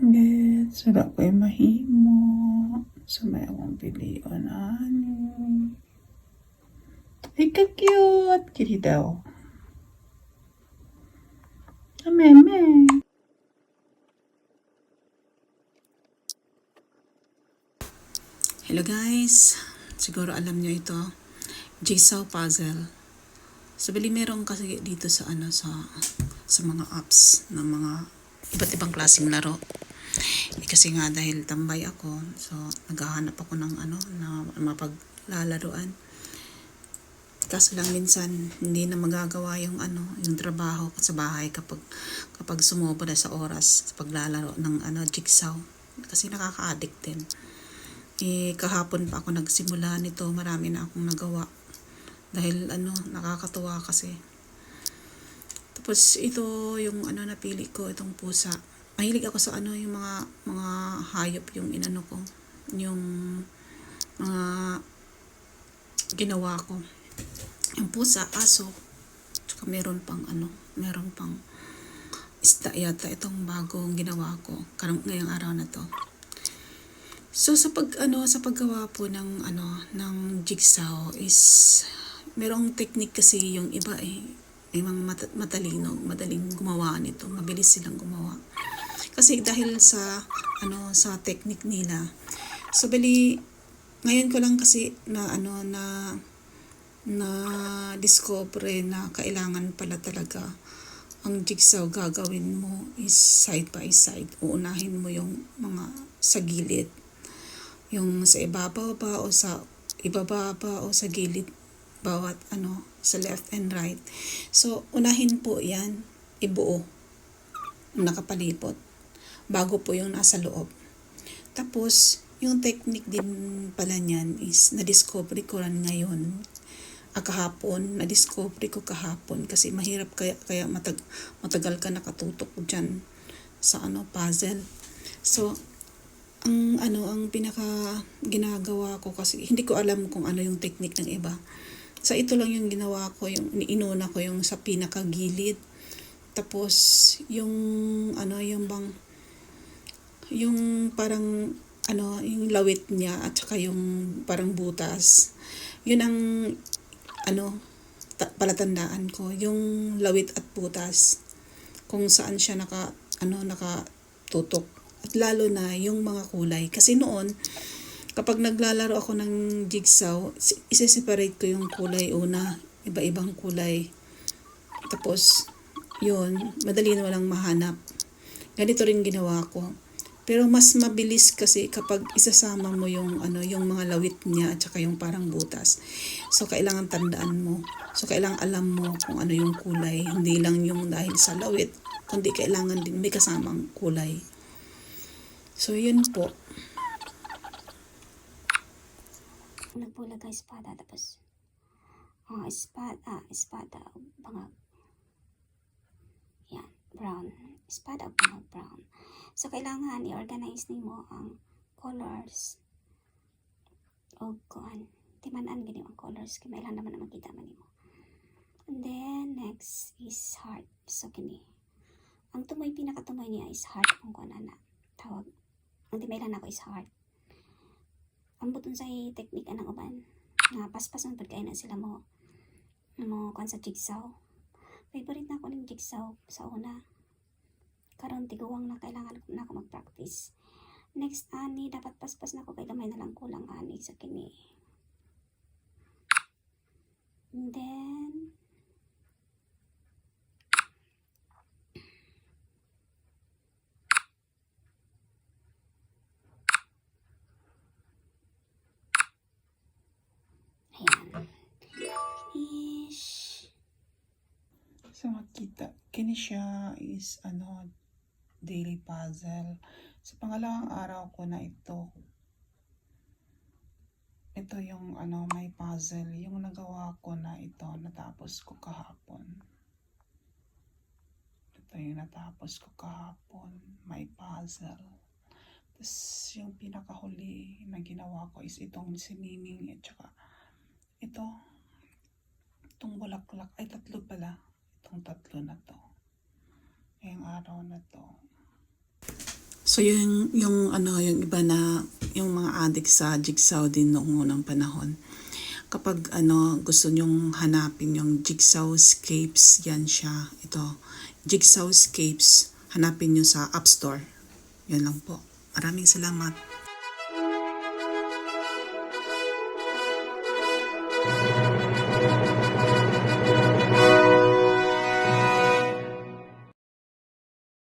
Get, sura ko'y mahimo. Sa may akong pilion, ani. Ay, ka-cute. Kitty daw. Ameme. Hello guys. Siguro alam nyo ito. Jigsaw puzzle. So, bali meron kasi dito sa ano sa sa mga apps ng mga iba't ibang klaseng laro. Eh, kasi nga dahil tambay ako, so naghahanap ako ng ano na mapaglalaruan. Kaso lang minsan hindi na magagawa yung ano, yung trabaho sa bahay kapag kapag sumobra sa oras sa paglalaro ng ano jigsaw kasi nakaka-addict din. Eh, kahapon pa ako nagsimula nito, marami na akong nagawa. Dahil ano, nakakatuwa kasi. Tapos ito yung ano napili ko, itong pusa. Mahilig ako sa ano yung mga mga hayop yung inano ko, yung mga ginawa ko. Yung pusa, aso, tsaka meron pang ano, meron pang isda yata itong bagong ginawa ko karang ngayong araw na to. So sa pag ano sa paggawa po ng ano ng jigsaw is merong technique kasi yung iba eh may mga mat- matalino, madaling gumawa nito, mabilis silang gumawa. Kasi dahil sa ano sa technique nila. So bali ngayon ko lang kasi na ano na na discover na kailangan pala talaga ang jigsaw gagawin mo is side by side. Uunahin mo yung mga sa gilid yung sa ibabaw ba o sa ibaba ba o sa gilid bawat ano sa left and right. So, unahin po yan, ibuo, nakapalipot, bago po yung nasa loob. Tapos, yung technique din pala niyan is na-discover ko rin ngayon ah, kahapon, na-discover ko kahapon kasi mahirap kaya, kaya matag, matagal ka nakatutok dyan sa ano puzzle. So, ang ano ang pinaka ginagawa ko kasi hindi ko alam kung ano yung technique ng iba. Sa ito lang yung ginawa ko, yung inuna ko yung sa pinaka gilid. Tapos yung ano yung bang yung parang ano yung lawit niya at saka yung parang butas. Yun ang ano ta- palatandaan ko, yung lawit at butas kung saan siya naka ano nakatutok at lalo na yung mga kulay. Kasi noon, kapag naglalaro ako ng jigsaw, isi-separate ko yung kulay una, iba-ibang kulay. Tapos, yun, madali na walang mahanap. Ganito rin ginawa ko. Pero mas mabilis kasi kapag isasama mo yung ano, yung mga lawit niya at saka yung parang butas. So kailangan tandaan mo. So kailangan alam mo kung ano yung kulay, hindi lang yung dahil sa lawit, kundi kailangan din may kasamang kulay. So, yun po. nagbulag ang espada tapos ah espada espada bangag yan brown espada ug bangag brown. So kailangan i-organize nimo ang colors o kuan timanan gini ang colors kay mailan naman na makita man nimo. And then next is heart. So kini ang tumoy pinakatumoy niya is heart kung kuan ana tawag. Ang timailan ako is heart. Ang buton sa technique anang uban nga paspas pud kay na sila mo mo kon sa jigsaw. Favorite na ako ng jigsaw sa una karon tiguwang na kailangan na ako mag-practice. Next ani dapat paspas na ako kay gamay na lang kulang ani sa kini. And then ish Sa makita, kini siya is ano, daily puzzle. Sa pangalawang araw ko na ito, ito yung ano, may puzzle. Yung nagawa ko na ito, natapos ko kahapon. Ito yung natapos ko kahapon, may puzzle. Tapos yung pinakahuli na ginawa ko is itong siniming at saka ito, itong bulaklak, ay tatlo pala itong tatlo na to. Ngayong araw na to. So yung yung ano yung iba na yung mga addict sa jigsaw din noong unang panahon. Kapag ano gusto nyong hanapin yung jigsaw scapes, yan siya. Ito, jigsaw scapes. Hanapin nyo sa App Store. Yan lang po. Maraming salamat.